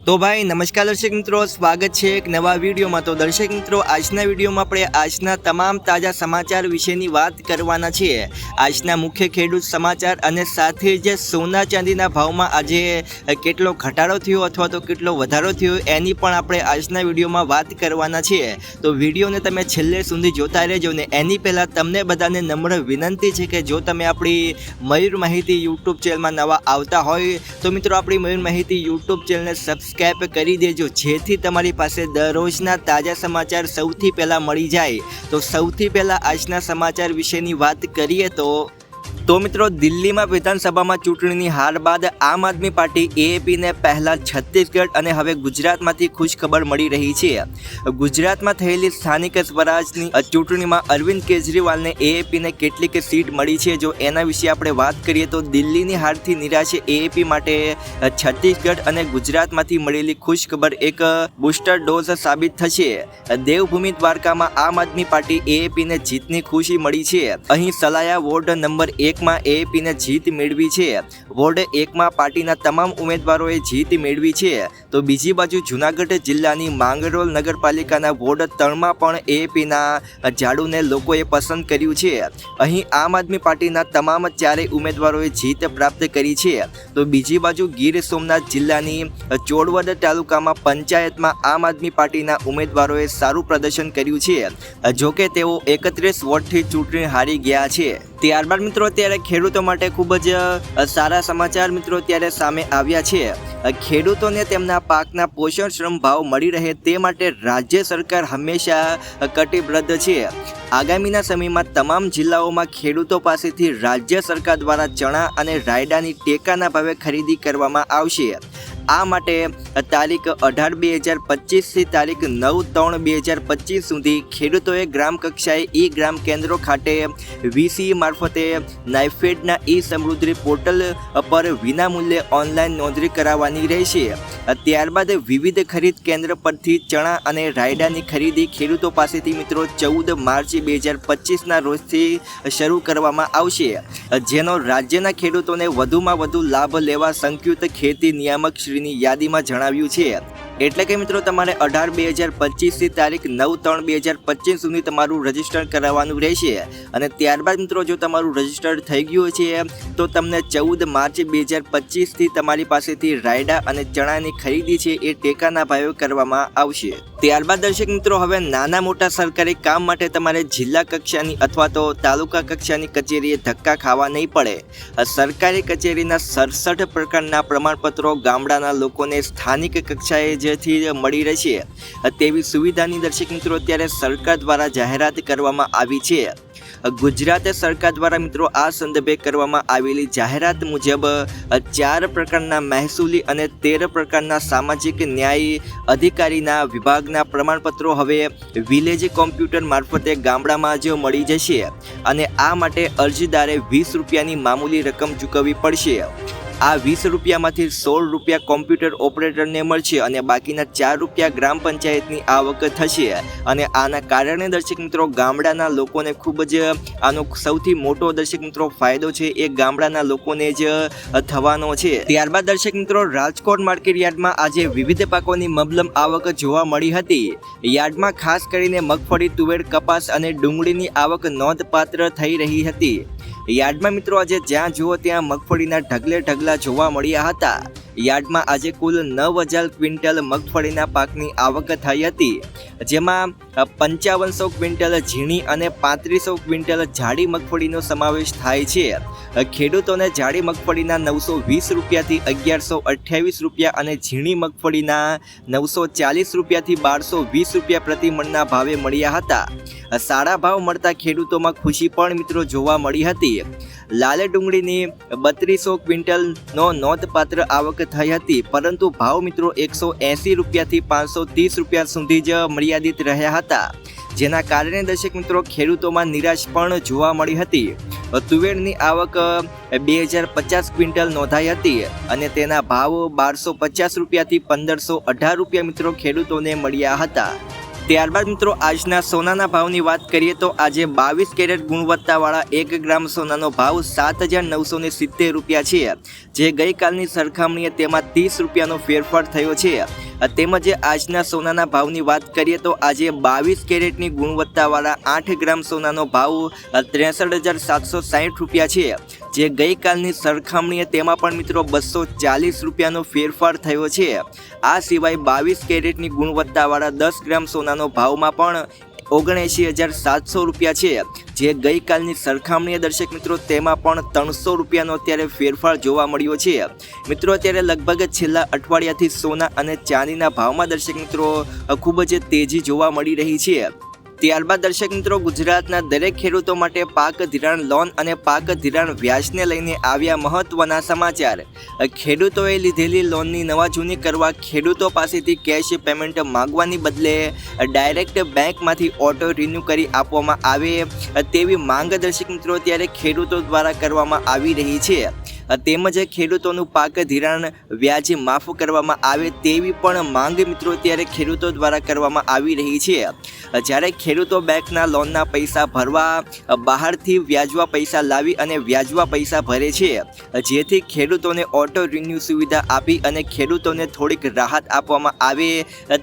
તો ભાઈ, નમસ્કાર દર્શક મિત્રો, સ્વાગત છે એક નવા વિડીયોમાં. તો દર્શક મિત્રો, આજના વિડીયોમાં આપણે આજના તમામ તાજા સમાચાર વિશેની વાત કરવાના છીએ. આજના મુખ્ય ખેડૂત સમાચાર અને સાથે જે સોના ચાંદીના ભાવમાં આજે કેટલો ઘટાડો થયો અથવા તો કેટલો વધારો થયો એની પણ આપણે આજના વિડીયોમાં વાત કરવાના છીએ. તો વિડીયોને તમે છેલ્લે સુધી જોતા રહેજો ને એની પહેલાં તમને બધાને નમ્ર વિનંતી છે કે જો તમે આપણી મયુર માહિતી યુટ્યુબ ચેનલમાં નવા આવતા હોય, તો મિત્રો આપણી મયુર માહિતી યુટ્યુબ ચેનલને સબસ્ક્રાઈબ કરી દેજો. જેથી તમારી પાસે દરરોજના તાજા સમાચાર સૌથી પહેલાં મળી જાય. તો સૌથી પહેલાં આજના સમાચાર વિશેની વાત કરીએ તો તો મિત્રો, દિલ્હીમાં વિધાનસભામાં ચૂંટણીની હાર બાદ આમ આદમી પાર્ટી એએપીને પહેલા છત્તીસગઢ અને હવે ગુજરાતમાંથી ખુશખબર મળી રહી છે. ગુજરાતમાં થયેલી સ્થાનિક સ્વરાજની ચૂંટણીમાં અરવિંદ કેજરીવાલને એએપીને કેટલીક સીટ મળી છે. જો એના વિશે આપણે વાત કરીએ તો દિલ્હીની હારથી નિરાશ એએપી માટે છત્તીસગઢ અને ગુજરાતમાંથી મળેલી ખુશખબર એક બુસ્ટર ડોઝ સાબિત થશે. દેવભૂમિ દ્વારકામાં આમ આદમી પાર્ટી એએપીને જીતની ખુશી મળી છે. અહીં સલાયા વોર્ડ નંબર એકમાં એએપીને જીત મેળવી છે. વોર્ડ એકમાં પાર્ટીના તમામ ઉમેદવારોએ જીત મેળવી છે. તો બીજી બાજુ જુનાગઢ જિલ્લાની માંગરોળ નગરપાલિકાના વોર્ડ ત્રણમાં પણ એએપીના ઝાડુને લોકોએ પસંદ કર્યું છે. અહીં આમ આદમી પાર્ટીના તમામ ચારેય ઉમેદવારોએ જીત પ્રાપ્ત કરી છે. તો બીજી બાજુ ગીર સોમનાથ જિલ્લાની ચોડવદ તાલુકામાં પંચાયતમાં આમ આદમી પાર્ટીના ઉમેદવારોએ સારું પ્રદર્શન કર્યું છે. જોકે તેઓ એકત્રીસ વોટથી ચૂંટણી હારી ગયા છે. ત્યારબાદ મિત્રો અત્યારે ખેડૂતો માટે ખૂબ જ સારા સમાચાર મિત્રો અત્યારે સામે આવ્યા છે. ખેડૂતોને તેમના પાકના પોષણ શ્રમ ભાવ મળી રહે તે માટે રાજ્ય સરકાર હંમેશા કટિબદ્ધ છે. આગામીના સમયમાં તમામ જિલ્લાઓમાં ખેડૂતો પાસેથી રાજ્ય સરકાર દ્વારા ચણા અને રાયડાની ટેકાના ભાવે ખરીદી કરવામાં આવશે. આ માટે તારીખ અઢાર બે હજાર પચીસથી તારીખ નવ ત્રણ બે હજાર પચીસ સુધી ખેડૂતોએ ગ્રામ કક્ષાએ ઈ ગ્રામ કેન્દ્રો ખાતે વીસી મારફતે નાઇફેડના ઈ સમૃદ્ધિ પોર્ટલ પર વિનામૂલ્યે ઓનલાઈન નોંધણી કરાવવાની રહેશે. ત્યારબાદ વિવિધ ખરીદ કેન્દ્ર પરથી ચણા અને રાયડાની ખરીદી ખેડૂતો પાસેથી મિત્રો ચૌદ માર્ચ બે હજાર પચીસના રોજથી શરૂ કરવામાં આવશે. જેનો રાજ્યના ખેડૂતોને વધુમાં વધુ લાભ લેવા સંયુક્ત ખેતી નિયામક શ્રીની યાદીમાં જણાવ્યું છે. એટલે કે મિત્રો તમારે અઢાર બે હજાર પચીસથી તારીખ નવ ત્રણ બે હજાર પચીસ સુધી તમારું રજિસ્ટર કરાવવાનું રહેશે. અને ત્યારબાદ મિત્રો જો તમારું રજિસ્ટર થઈ ગયું છે, તો તમને ચૌદ માર્ચ બે હજાર પચીસથી તમારી પાસેથી રાયડા અને ચણાની ખરીદી છે એ ટેકાના ભાવે કરવામાં આવશે. ત્યારબાદ દર્શક મિત્રો, હવે નાના મોટા સરકારી કામ માટે તમારે જિલ્લા કક્ષાની અથવા તો તાલુકા કક્ષાની કચેરીએ ધક્કા ખાવા નહીં પડે. સરકારી કચેરીના સડસઠ પ્રકારના પ્રમાણપત્રો ગામડાના લોકોને સ્થાનિક કક્ષાએ જેથી મળી રહેશે. તેવી સુવિધાની દર્શક મિત્રો, અત્યારે સરકાર દ્વારા જાહેરાત કરવામાં આવી છે. ગુજરાત સરકાર દ્વારા મિત્રો, આ સંદર્ભે કરવામાં આવેલી જાહેરાત મુજબ, ચાર પ્રકારના મહેસૂલી અને તેર પ્રકારના સામાજિક ન્યાય અધિકારીના વિભાગના પ્રમાણપત્રો હવે વિલેજ કોમ્પ્યુટર મારફતે ગામડામાં જ મળી જશે અને આ માટે અરજદારે વીસ રૂપિયાની મામૂલી રકમ ચૂકવવી પડશે. આ વીસ રૂપિયામાંથી સોળ રૂપિયા કોમ્પ્યુટર ઓપરેટરને મળશે અને બાકીના ચાર રૂપિયા ગ્રામ પંચાયતની આવક થશે. અને આના કારણે દર્શક મિત્રો, ગામડાના લોકોને ખૂબ જ આનો સૌથી મોટો દર્શક મિત્રો ફાયદો છે, એ ગામડાના લોકોને જ થવાનો છે. ત્યારબાદ દર્શક મિત્રો, રાજકોટ માર્કેટ યાર્ડમાં આજે વિવિધ પાકોની મબલમ આવક જોવા મળી હતી. યાર્ડમાં ખાસ કરીને મગફળી, તુવેર, કપાસ અને ડુંગળીની આવક નોંધપાત્ર થઈ રહી હતી. યાર્ડમાં મિત્રો આજે જ્યાં જુઓ ત્યાં મગફળીના ઢગલે ઢગલા જોવા મળ્યા હતા. યાર્ડમાં આજે કુલ નવ હજાર ક્વિન્ટલ મગફળીના પાકની આવક થઈ હતી. જેમાં પંચાવનસો ક્વિન્ટલ ઝીણી અને પાંત્રીસો ક્વિન્ટલ જાડી મગફળીનો સમાવેશ થાય છે. ખેડૂતોને જાડી મગફળીના નવસો વીસ રૂપિયાથી અગિયારસો અઠ્યાવીસ રૂપિયા અને ઝીણી મગફળીના નવસો ચાલીસ રૂપિયાથી બારસો વીસ રૂપિયા પ્રતિ મણના ભાવે મળ્યા હતા. સારા ભાવ મળતા ખેડૂતોમાં ખુશી પણ મિત્રો જોવા મળી હતી. લાલ ડુંગળીની બત્રીસો ક્વિન્ટલનો નોંધપાત્ર આવક થઈ હતી, પરંતુ ભાવ મિત્રો એકસો એંસી રૂપિયાથી પાંચસો ત્રીસ રૂપિયા સુધી જ મર્યાદિત રહ્યા હતા. જેના કારણે દર્શક મિત્રો ખેડૂતોમાં નિરાશ પણ જોવા મળી હતી. તુવેરની આવક બે હજાર પચાસ ક્વિન્ટલ નોંધાઈ હતી અને તેના ભાવ બારસો પચાસ રૂપિયાથી પંદરસો અઢાર રૂપિયા મિત્રો ખેડૂતોને મળ્યા હતા. ત્યારબાદ મિત્રો, આજના સોનાના ભાવની વાત કરીએ તો આજે બાવીસ કેરેટ ગુણવત્તાવાળા એક ગ્રામ સોનાનો ભાવ સાત હજાર નવસો ને સિત્તેર રૂપિયા છે. જે ગઈકાલની સરખામણીએ તેમાં ત્રીસ રૂપિયાનો ફેરફાર થયો છે. તેમજ આજના સોનાના ભાવની વાત કરીએ તો આજે બાવીસ કેરેટની ગુણવત્તાવાળા આઠ ગ્રામ સોનાનો ભાવ ત્રેસઠ હજાર સાતસો સાહીઠ રૂપિયા છે. જે ગઈકાલની સરખામણીએ તેમાં પણ મિત્રો બસો ચાલીસ રૂપિયાનો ફેરફાર થયો છે. આ સિવાય બાવીસ કેરેટની ગુણવત્તાવાળા દસ ગ્રામ સોનાનો ભાવમાં પણ ઓગણએંશી હજાર સાતસો રૂપિયા છે. જે ગઈકાલની સરખામણીએ દર્શક મિત્રો તેમાં પણ ત્રણસો રૂપિયાનો અત્યારે ફેરફાર જોવા મળ્યો છે. મિત્રો અત્યારે લગભગ છેલ્લા અઠવાડિયાથી સોના અને ચાંદીના ભાવમાં દર્શક મિત્રો ખૂબ જ તેજી જોવા મળી રહી છે. ત્યારબાદ દર્શક મિત્રો, ગુજરાતના દરેક ખેડૂતો માટે પાક ધિરાણ લોન અને પાક ધિરાણ વ્યાજને લઈને આવ્યા મહત્વના સમાચાર. ખેડૂતોએ લીધેલી લોનની નવા જૂની કરવા ખેડૂતો પાસેથી કેશ પેમેન્ટ માંગવાની બદલે ડાયરેક્ટ બેંકમાંથી ઓટો રિન્યૂ કરી આપવામાં આવે તેવી માંગ દર્શક મિત્રો, ત્યારે ખેડૂતો દ્વારા કરવામાં આવી રહી છે. તેમજ ખેડૂતોનું પાક ધિરાણ વ્યાજ માફ કરવામાં આવે તેવી પણ માંગ મિત્રો ત્યારે ખેડૂતો દ્વારા કરવામાં આવી રહી છે. જ્યારે ખેડૂતો બેંકના લોનના પૈસા ભરવા બહારથી વ્યાજવા પૈસા લાવી અને વ્યાજવા પૈસા ભરે છે. જેથી ખેડૂતોને ઓટો રિન્યુ સુવિધા આપી અને ખેડૂતોને થોડીક રાહત આપવામાં આવે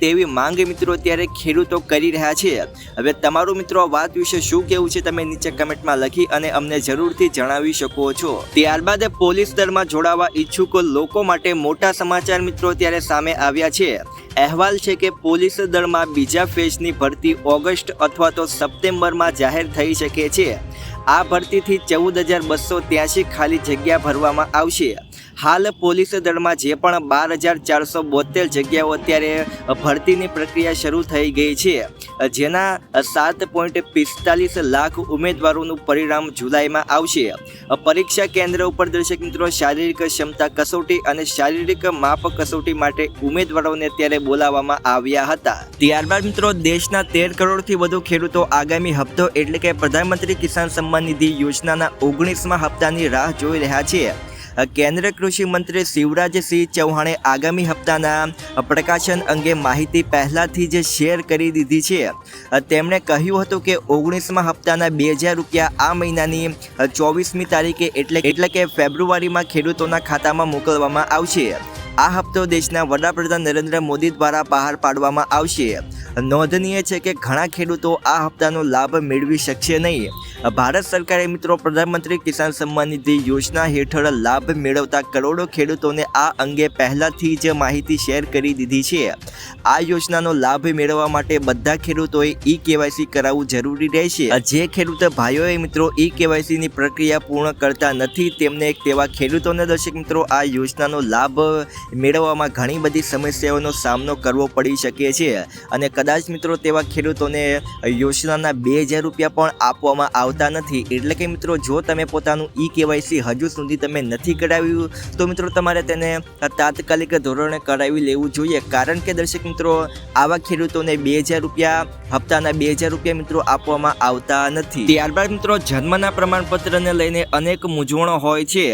તેવી માંગ મિત્રો ત્યારે ખેડૂતો કરી રહ્યા છે. હવે તમારું મિત્રો વાત વિશે શું કહેવું છે તમે નીચે કમેન્ટમાં લખી અને અમને જરૂરથી જણાવી શકો છો. ત્યારબાદ પોલીસ દળમાં જોડાવા ઈચ્છુક લોકો માટે મોટા સમાચાર મિત્રો ત્યારે સામે આવ્યા છે. અહેવાલ છે કે પોલીસ દળમાં બીજા ફેઝની ભરતી ઓગસ્ટ અથવા તો સપ્ટેમ્બરમાં જાહેર થઈ શકે છે. આ ભરતીથી ચૌદ હજાર બસો ત્યાસી ખાલી જગ્યા ભરવામાં આવશે. હાલ પોલીસ દળમાં જે પણ બાર હજાર ચારસો બોતેર જગ્યાઓ અત્યારે ભરતીની પ્રક્રિયા શરૂ થઈ ગઈ છે. જેના સાત પોઈન્ટ પિસ્તાલીસ લાખ ઉમેદવારોનું પરિણામ જુલાઈમાં આવશે. પરીક્ષા કેન્દ્ર ઉપર દર્શક મિત્રો, શારીરિક ક્ષમતા કસોટી અને શારીરિક માપ કસોટી માટે ઉમેદવારોને અત્યારે બોલાવવામાં આવ્યા હતા. ત્યારબાદ મિત્રો, દેશના તેર કરોડથી વધુ ખેડૂતો આગામી હપ્તો એટલે કે પ્રધાનમંત્રી કિસાન સન્માન નિધિ યોજનાના ઓગણીસમાં હપ્તાની રાહ જોઈ રહ્યા છે. કેન્દ્રીય કૃષિ મંત્રી શિવરાજસિંહ ચૌહાણે આગામી હપ્તાના પ્રકાશન અંગે માહિતી પહેલાથી જ શેર કરી દીધી છે. તેમણે કહ્યું હતું કે ઓગણીસમાં હપ્તાના બે હજાર રૂપિયા આ મહિનાની ચોવીસમી તારીખે એટલે એટલે કે ફેબ્રુઆરીમાં ખેડૂતોના ખાતામાં મોકલવામાં આવશે. આ હપ્તો દેશના વડાપ્રધાન નરેન્દ્ર મોદી દ્વારા બહાર પાડવામાં આવશે. નોંધનીય છે કે ઘણા ખેડૂતો આ હપ્તાનો લાભ મેળવી શકશે નહીં. ભારત સરકારે મિત્રો પ્રધાનમંત્રી કિસાન સન્માન નિધિ યોજના હેઠળ લાભ મેળવતા કરોડો ખેડૂતોને આ અંગે પહેલાથી જ માહિતી શેર કરી દીધી છે. આ યોજનાનો લાભ મેળવવા માટે બધા ખેડૂતોએ ઈ કેવાયસી કરાવવું જરૂરી રહેશે. જે ખેડૂત ભાઈઓએ મિત્રો ઈ કેવાયસીની પ્રક્રિયા પૂર્ણ કરતા નથી, તેમને તેવા ખેડૂતોને દર્શક મિત્રો આ યોજનાનો લાભ મેળવવામાં ઘણી બધી સમસ્યાઓનો સામનો કરવો પડી શકે છે. અને કદાચ મિત્રો તેવા ખેડૂતોને યોજનાના બે હજાર રૂપિયા પણ આપવામાં આવતા નથી. એટલે કે મિત્રો, જો તમે પોતાનું ઈ કેવાયસી હજુ સુધી તમે નથી કરાવ્યું તો મિત્રો તમારે તેને તાત્કાલિક ધોરણે કરાવી લેવું જોઈએ. કારણ કે દર્શક મિત્રો, આવા ખેડૂતોને બે હજાર રૂપિયા, હપ્તાના બે હજાર રૂપિયા મિત્રો આપવામાં આવતા નથી. ત્યારબાદ મિત્રો, જન્મના પ્રમાણપત્રને લઈને અનેક મૂંઝવણો હોય છે.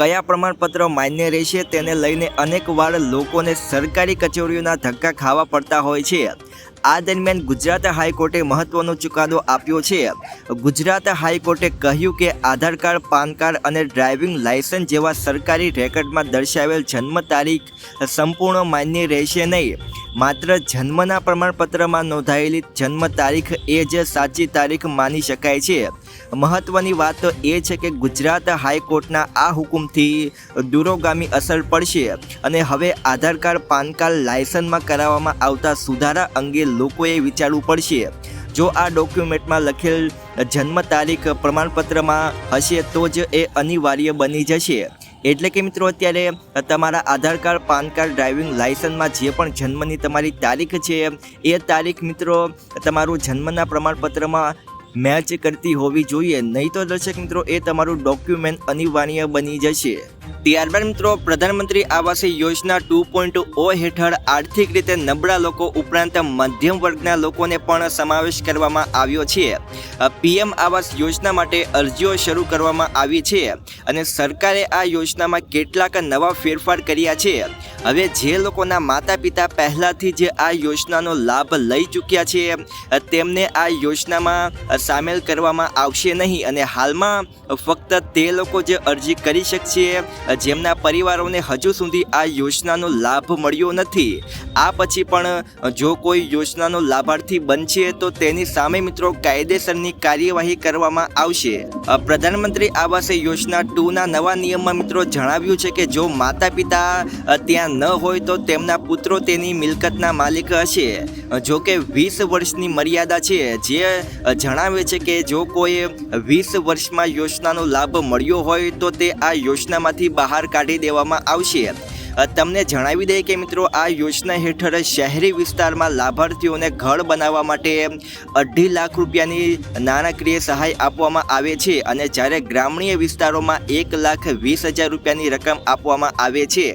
કયા પ્રમાણપત્ર માન્ય રહેશે તેને લઈને અનેક વાર લોકોને સરકારી કચેરીઓના ધક્કા ખાવા પડતા હોય છે. આ દરમિયાન ગુજરાત હાઈકોર્ટે મહત્વનો ચુકાદો આપ્યો છે. ગુજરાત હાઈકોર્ટે કહ્યું કે આધાર કાર્ડ, પાન કાર્ડ અને ડ્રાઇવિંગ લાયસન્સ જેવા સરકારી રેકર્ડમાં દર્શાવેલ જન્મ તારીખ સંપૂર્ણ માન્ય રહેશે નહીં. માત્ર જન્મના પ્રમાણપત્રમાં નોંધાયેલી જન્મ તારીખ એ જ સાચી તારીખ માની શકાય છે. મહત્વની વાત એ છે કે ગુજરાત હાઈકોર્ટના આ હુકુમથી દૂરોગામી અસર પડશે અને હવે આધાર કાર્ડ, પાન કાર્ડ, લાયસન્સમાં કરાવવામાં આવતા સુધારા અંગે લોકોએ વિચારવું પડશે. જો આ ડોક્યુમેન્ટમાં લખેલ જન્મ તારીખ પ્રમાણપત્રમાં હશે તો જ એ અનિવાર્ય બની જશે. એટલે કે મિત્રો અત્યારે તમારા Aadhaar card, PAN card, driving લાઇસન્સમાં જે પણ જન્મની તમારી તારીખ છે, એ તારીખ મિત્રો, તમારું જન્મના પ્રમાણપત્રમાં મેચ કરતી હોવી જોઈએ. નહીં તો દર્શક મિત્રો, એ તમારું ડોક્યુમેન્ટ અનિવાર્ય બની જશે. ત્યારબાદ મિત્રો, પ્રધાનમંત્રી આવાસ યોજના ટુ પોઈન્ટ ઓ હેઠળ આર્થિક રીતે નબળા લોકો ઉપરાંત મધ્યમ વર્ગના લોકોને પણ સમાવેશ કરવામાં આવ્યો છે. પીએમ આવાસ યોજના માટે અરજીઓ શરૂ કરવામાં આવી છે અને સરકારે આ યોજનામાં કેટલાક નવા ફેરફાર કર્યા છે. હવે જે લોકોના માતા પિતા પહેલાંથી જ આ યોજનાનો લાભ લઈ ચૂક્યા છે, તેમને આ યોજનામાં સામેલ કરવામાં આવશે નહીં અને હાલમાં ફક્ત તે લોકો જે અરજી કરી શકશે. જેમના પરિવારોને હજુ સુધી આ યોજનાનો લાભ મળ્યો નથી. આ પછી પણ, જો કોઈ યોજનાનો લાભાર્થી બનશે, તો તેની સામે મિત્રો કાયદેસરની કાર્યવાહી કરવામાં આવશે. પ્રધાનમંત્રી આવાસ યોજના ટુના નવા નિયમમાં મિત્રો જણાવ્યું છે કે જો માતા પિતા ત્યાં ન હોય તો તેમના પુત્રો તેની મિલકતના માલિક હશે. જો કે વીસ વર્ષની મર્યાદા છે, જે જણાવે છે કે જો કોઈ વીસ વર્ષમાં યોજનાનો લાભ મળ્યો હોય તો તે આ યોજનામાંથી બહાર કાઢી દેવામાં આવશે. તમને જણાવી દઈએ કે મિત્રો, આ યોજના હેઠળ શહેરી વિસ્તારમાં લાભાર્થીઓને ઘર બનાવવા માટે અઢી લાખ રૂપિયાની નાણાકીય સહાય આપવામાં આવે છે અને જ્યારે ગ્રામીણ વિસ્તારોમાં એક લાખ વીસ હજાર રૂપિયાની રકમ આપવામાં આવે છે.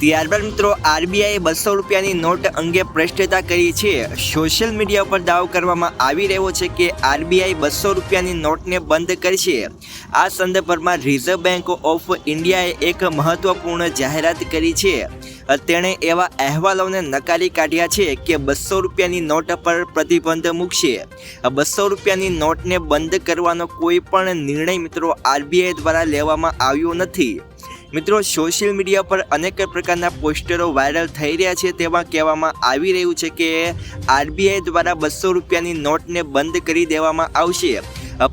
ત્યારબાદ મિત્રો આરબીઆઈએ બસો રૂપિયાની નોટ અંગે પ્રશ્નતા કરી છે. સોશિયલ મીડિયા પર દાવો કરવામાં આવી રહ્યો છે કે આરબીઆઈ બસો રૂપિયાની નોટને બંધ કરશે. આ સંદર્ભમાં રિઝર્વ બેંક ઓફ ઇન્ડિયાએ એક મહત્વપૂર્ણ જાહેરાત કરી છે. તેણે એવા અહેવાલોને નકારી કાઢ્યા છે કે બસો રૂપિયાની નોટ પર પ્રતિબંધ મૂકશે. બસો રૂપિયાની નોટને બંધ કરવાનો કોઈ પણ નિર્ણય મિત્રો આરબીઆઈ દ્વારા લેવામાં આવ્યો નથી. મિત્રો સોશિયલ મીડિયા પર અનેક પ્રકારના પોસ્ટરો વાયરલ થઈ રહ્યા છે તેમાં કહેવામાં આવી રહ્યું છે કે આરબીઆઈ દ્વારા બસો રૂપિયાની નોટને બંધ કરી દેવામાં આવશે.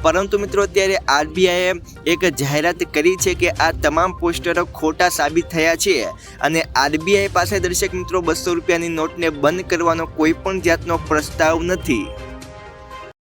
પરંતુ મિત્રો ત્યારે આરબીઆઈએ એક જાહેરાત કરી છે કે આ તમામ પોસ્ટરો ખોટા સાબિત થયા છે અને આરબીઆઈ પાસે દર્શક મિત્રો બસો રૂપિયાની નોટને બંધ કરવાનો કોઈ પણ જાતનો પ્રસ્તાવ નથી.